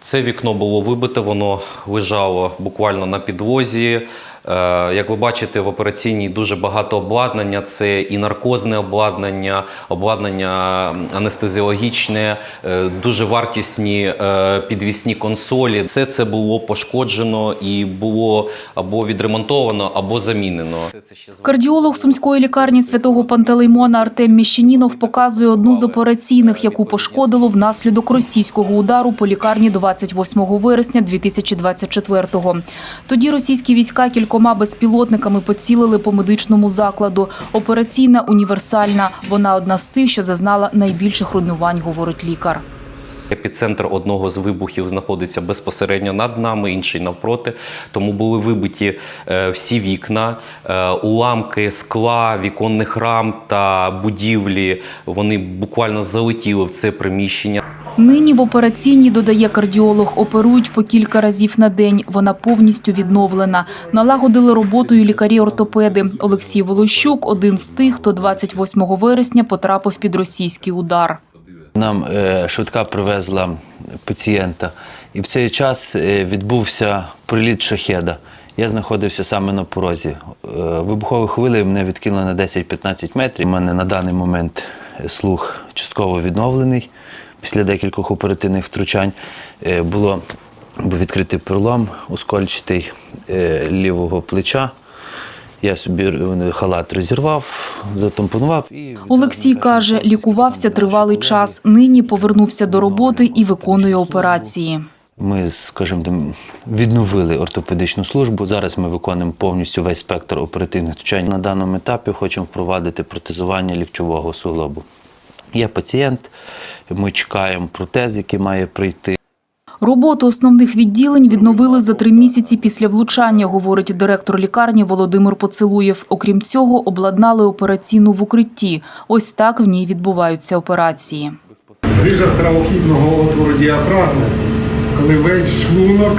Це вікно було вибите, воно лежало буквально на підлозі. Е, Як ви бачите, в операційній дуже багато обладнання. Це і наркозне обладнання, обладнання анестезіологічне, е, дуже вартісні е, підвісні консолі. Все це було пошкоджено і було або відремонтовано, або замінено. Кардіолог сумської лікарні святого Пантелеймона Артем Міщанінов показує одну з операційних, яку пошкодило внаслідок російського удару по лікарні 28 вересня 2024-го. Тоді російські війська кількома безпілотниками поцілили по медичному закладу. Операційна універсальна. Вона одна з тих, що зазнала найбільших руйнувань, говорить лікар. Епіцентр одного з вибухів знаходиться безпосередньо над нами, інший навпроти. Тому були вибиті е, всі вікна, е, уламки скла, віконних рам та будівлі. Вони буквально залетіли в це приміщення. Нині в операційній, додає кардіолог, оперують по кілька разів на день. Вона повністю відновлена. Налагодили роботу і лікарі-ортопеди. Олексій Волощук – один з тих, хто 28 вересня потрапив під російський удар. Нам е, швидка привезла пацієнта, і в цей час е, відбувся приліт шахеда. Я знаходився саме на порозі. Е, вибуховою хвилею мене відкинуло на 10-15 метрів. У мене на даний момент слух частково відновлений. Після декількох оперативних втручань е, було був відкритий перелом оскольчатий е, лівого плеча. Я собі е, халат розірвав, затампонував і Олексій каже, лікувався тривалий час. Нині повернувся до роботи і виконує операції. Ми, скажімо, там, відновили ортопедичну службу. Зараз ми виконуємо повністю весь спектр оперативних втручань. На даному етапі хочемо впровадити протезування ліктьового суглобу. Є пацієнт, ми чекаємо протез, який має прийти. Роботу основних відділень відновили за три місяці після влучання, говорить директор лікарні Володимир Поцелуєв. Окрім цього, обладнали операційну в укритті. Ось так в ній відбуваються операції. Грижа стравохідного отвору діафрагми, коли весь шлунок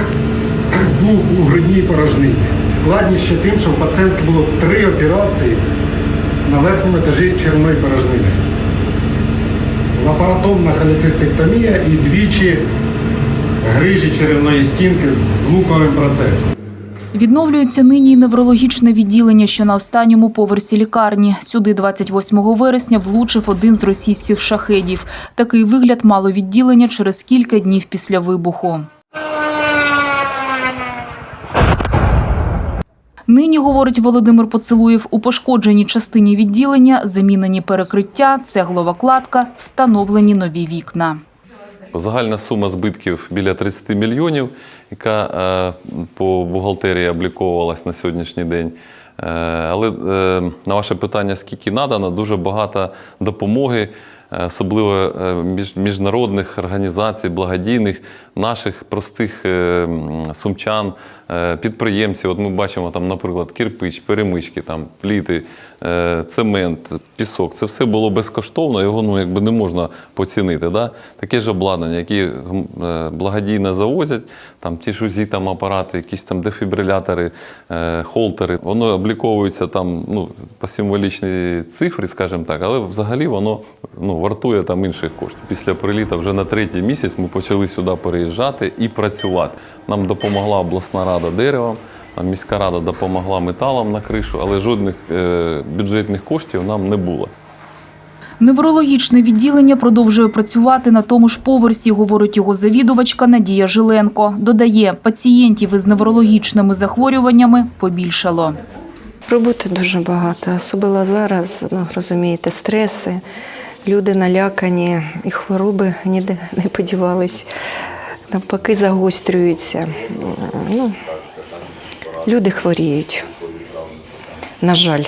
був у грудній порожнині. Складність ще тим, що в пацієнтки було три операції на верхньому етажі червоної порожнини. Лапаротомна холецистектомія і двічі грижі черевної стінки з луковим процесом. Відновлюється нині неврологічне відділення, що на останньому поверсі лікарні. Сюди 28 вересня влучив один з російських шахедів. Такий вигляд мало відділення через кілька днів після вибуху. Нині, говорить Володимир Поцелуєв, у пошкодженій частині відділення замінені перекриття, цеглова кладка, встановлені нові вікна. Загальна сума збитків біля 30 мільйонів, яка е, по бухгалтерії обліковувалась на сьогоднішній день. Е, Але е, на ваше питання, скільки надано, дуже багато допомоги, особливо міжнародних організацій, благодійних, наших простих сумчан, е, підприємців. От ми бачимо там, наприклад, кирпич, перемички, там, пліти, е, цемент, пісок. Це все було безкоштовно, його ну, якби не можна поцінити. Да? Таке ж обладнання, які е, благодійно завозять, там ті ж УЗІ там апарати, якісь там дефібрилятори, холтери. Воно обліковується там ну, по символічній цифрі, скажімо так, але взагалі воно ну, вартує там інших коштів. Після приліта вже на третій місяць ми почали сюди переїжджати і працювати. Нам допомогла обласна рада деревом. Там міська рада допомогла металом на кришу, але жодних е, бюджетних коштів нам не було. Неврологічне відділення продовжує працювати на тому ж поверсі, говорить його завідувачка Надія Жиленко. Додає, пацієнтів із неврологічними захворюваннями побільшало. Роботи дуже багато, особливо зараз, ну, розумієте, стреси, люди налякані, і хвороби ніде не подівались, навпаки, загострюються. Ну, люди хворіють. На жаль.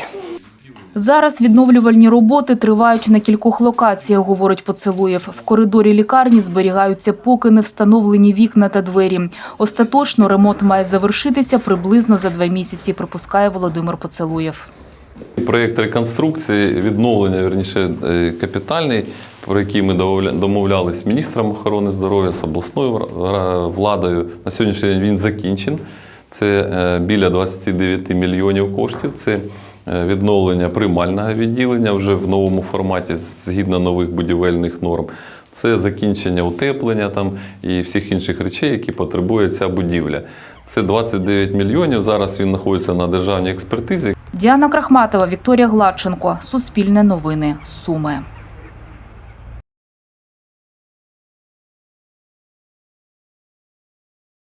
Зараз відновлювальні роботи тривають на кількох локаціях, говорить Поцелуєв. В коридорі лікарні зберігаються поки не встановлені вікна та двері. Остаточно ремонт має завершитися приблизно за два місяці, припускає Володимир Поцелуєв. Проєкт реконструкції, відновлення, верніше, е, капітальний, про який ми домовля- домовлялись з міністром охорони здоров'я, з обласною владою. На сьогоднішній день він закінчен. Це е, біля 29 мільйонів коштів. Це е, відновлення приймального відділення вже в новому форматі згідно нових будівельних норм. це закінчення утеплення там і всіх інших речей, які потребує ця будівля. Це 29 мільйонів. Зараз він знаходиться на державній експертизі. Діана Крахматова, Вікторія Гладченко. Суспільне новини. Суми.